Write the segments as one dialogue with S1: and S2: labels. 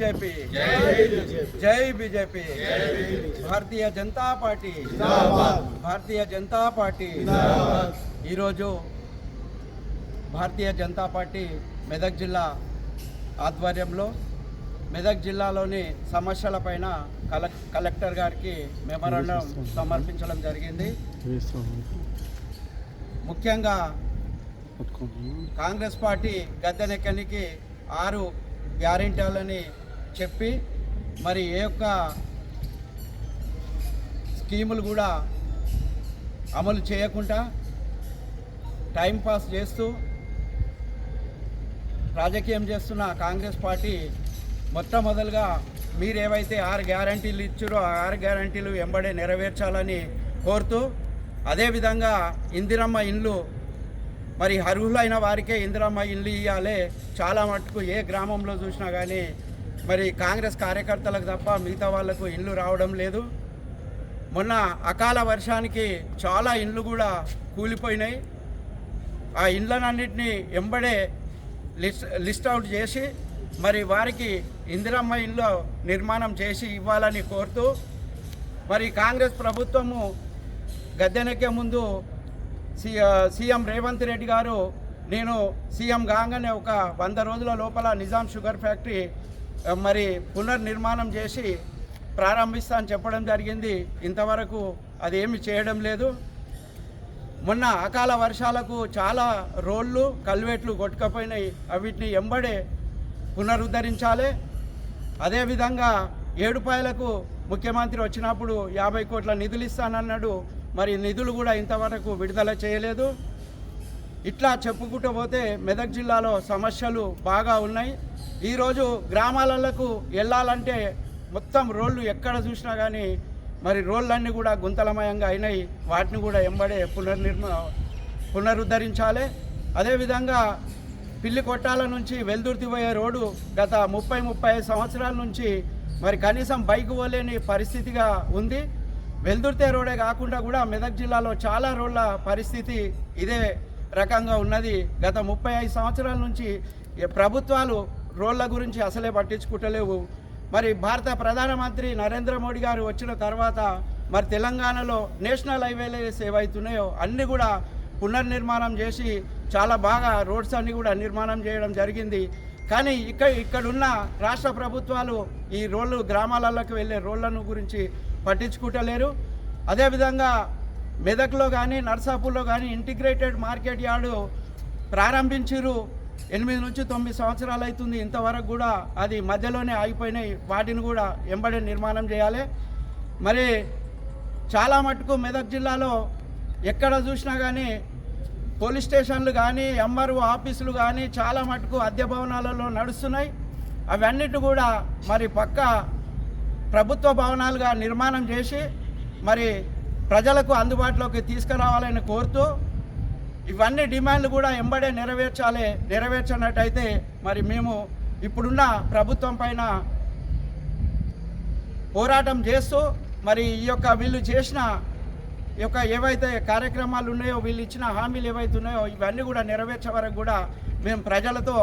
S1: BJP. జై BJP. Bharatiya Janata party. Bharatiya Janata party. ఈరోజు Bharatiya Janata party Medak జిల్లా ఆధ్వర్యంలో మెదక్ జిల్లాలోని సమస్యలపైన కల కలెక్టర్ గారికి మెమరాండం సమర్పించడం జరిగింది. ముఖ్యంగా కాంగ్రెస్ పార్టీ గద్దెనెక్కనికి ఆరు గ్యారెంటీలని చెప్పి మరి ఏ యొక్క స్కీములు కూడా అమలు చేయకుండా టైంపాస్ చేస్తూ రాజకీయం చేస్తున్న కాంగ్రెస్ పార్టీ మొట్టమొదలుగా మీరు ఏవైతే ఆరు గ్యారంటీలు ఇచ్చారో ఆ ఆరు గ్యారంటీలు వెంబడే నెరవేర్చాలని కోరుతూ అదేవిధంగా ఇందిరమ్మ ఇండ్లు మరి అర్హులైన వారికే ఇందిరమ్మ ఇండ్లు ఇవ్వాలి చాలా మటుకు ఏ గ్రామంలో చూసినా కానీ మరి కాంగ్రెస్ కార్యకర్తలకు తప్ప మిగతా వాళ్ళకు ఇండ్లు రావడం లేదు. మొన్న అకాల వర్షానికి చాలా ఇండ్లు కూడా కూలిపోయినాయి. ఆ ఇండ్లనన్నింటినీ ఎంబడే లిస్ట్ లిస్ట్ అవుట్ చేసి మరి వారికి ఇందిరమ్మ ఇండ్లు నిర్మాణం చేసి ఇవ్వాలని కోరుతూ మరి కాంగ్రెస్ ప్రభుత్వము గద్దెనెక్కే ముందు సి సీఎం రేవంత్ రెడ్డి గారు నేను సీఎం కాగానే ఒక వంద రోజుల లోపల నిజాం షుగర్ ఫ్యాక్టరీ మరి పునర్నిర్మాణం చేసి ప్రారంభిస్తా అని చెప్పడం జరిగింది. ఇంతవరకు అది చేయడం లేదు. మొన్న అకాల వర్షాలకు చాలా రోళ్ళు కల్వెట్లు కొట్టుకపోయినాయి. అవిటిని ఎంబడే పునరుద్ధరించాలి. అదేవిధంగా ఏడుపాయలకు ముఖ్యమంత్రి వచ్చినప్పుడు యాభై కోట్ల నిధులు ఇస్తానన్నాడు మరి నిధులు కూడా ఇంతవరకు విడుదల చేయలేదు. ఇట్లా చెప్పుకుంటూ పోతే మెదక్ జిల్లాలో సమస్యలు బాగా ఉన్నాయి. ఈరోజు గ్రామాలకు వెళ్ళాలంటే మొత్తం రోళ్ళు ఎక్కడ చూసినా కానీ మరి రోళ్ళన్నీ కూడా గుంతలమయంగా అయినాయి. వాటిని కూడా ఎంబడే పునర్నిర్మ పునరుద్ధరించాలి. అదేవిధంగా పిల్లి కొట్టాల నుంచి వెల్దుర్తి పోయే రోడ్డు గత ముప్పై ముప్పై ఐదు సంవత్సరాల నుంచి మరి కనీసం బైక్ పోలేని పరిస్థితిగా ఉంది. వెల్దుర్తే రోడే కాకుండా కూడా మెదక్ జిల్లాలో చాలా రోడ్ల పరిస్థితి ఇదే రకంగా ఉన్నది. గత ముప్పై ఐదు సంవత్సరాల నుంచి ప్రభుత్వాలు రోళ్ళ గురించి అసలే పట్టించుకుంటలేవు. మరి భారత ప్రధానమంత్రి నరేంద్ర మోడీ గారు వచ్చిన తర్వాత మరి తెలంగాణలో నేషనల్ హైవేలు ఏవైతున్నాయో అన్నీ కూడా పునర్నిర్మాణం చేసి చాలా బాగా రోడ్స్ అన్ని కూడా నిర్మాణం చేయడం జరిగింది. కానీ ఇక్కడ ఇక్కడున్న రాష్ట్ర ప్రభుత్వాలు ఈ రోడ్లు గ్రామాలలోకి వెళ్ళే రోడ్లను గురించి పట్టించుకుంటలేరు. అదేవిధంగా మెదక్లో కానీ నర్సాపూర్లో కానీ ఇంటిగ్రేటెడ్ మార్కెట్ యార్డు ప్రారంభించారు ఎనిమిది నుంచి తొమ్మిది సంవత్సరాలు అవుతుంది. ఇంతవరకు కూడా అది మధ్యలోనే ఆగిపోయినాయి. వాటిని కూడా ఎంబడే నిర్మాణం చేయాలి. మరి చాలా మటుకు మెదక్ జిల్లాలో ఎక్కడ చూసినా కానీ పోలీస్ స్టేషన్లు కానీ ఎంఆర్ఓ ఆఫీసులు కానీ చాలా మటుకు అద్దె భవనాలలో నడుస్తున్నాయి. అవన్నిటి కూడా మరి పక్క ప్రభుత్వ భవనాలుగా నిర్మాణం చేసి మరి ప్రజలకు అందుబాటులోకి తీసుకురావాలని కోరుతూ ఇవన్నీ డిమాండ్లు కూడా ఎంబడే నెరవేర్చాలి నెరవేర్చినట్టయితే మరి మేము ఇప్పుడున్న ప్రభుత్వం పైన పోరాటం చేస్తూ మరి ఈ యొక్క వీళ్ళు చేసిన ఈ యొక్క ఏవైతే కార్యక్రమాలు ఉన్నాయో వీళ్ళు ఇచ్చిన హామీలు ఏవైతే ఉన్నాయో ఇవన్నీ కూడా నెరవేర్చే వరకు కూడా మేము ప్రజలతో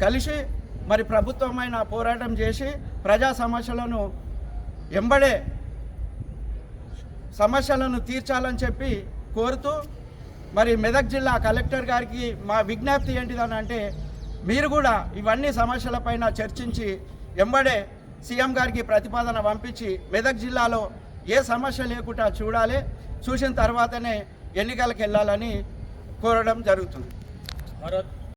S1: కలిసి మరి ప్రభుత్వమైన పోరాటం చేసి ప్రజా సమస్యలను ఎంబడే సమస్యలను తీర్చాలని చెప్పి కోరుతూ మరి మెదక్ జిల్లా కలెక్టర్ గారికి మా విజ్ఞప్తి ఏంటిదని అంటే మీరు కూడా ఇవన్నీ సమస్యలపైన చర్చించి ఎంబడే సీఎం గారికి ప్రతిపాదన పంపించి మెదక్ జిల్లాలో ఏ సమస్య లేకుండా చూడాలి చూసిన తర్వాతనే ఎన్నికలకు వెళ్ళాలని కోరడం జరుగుతుంది.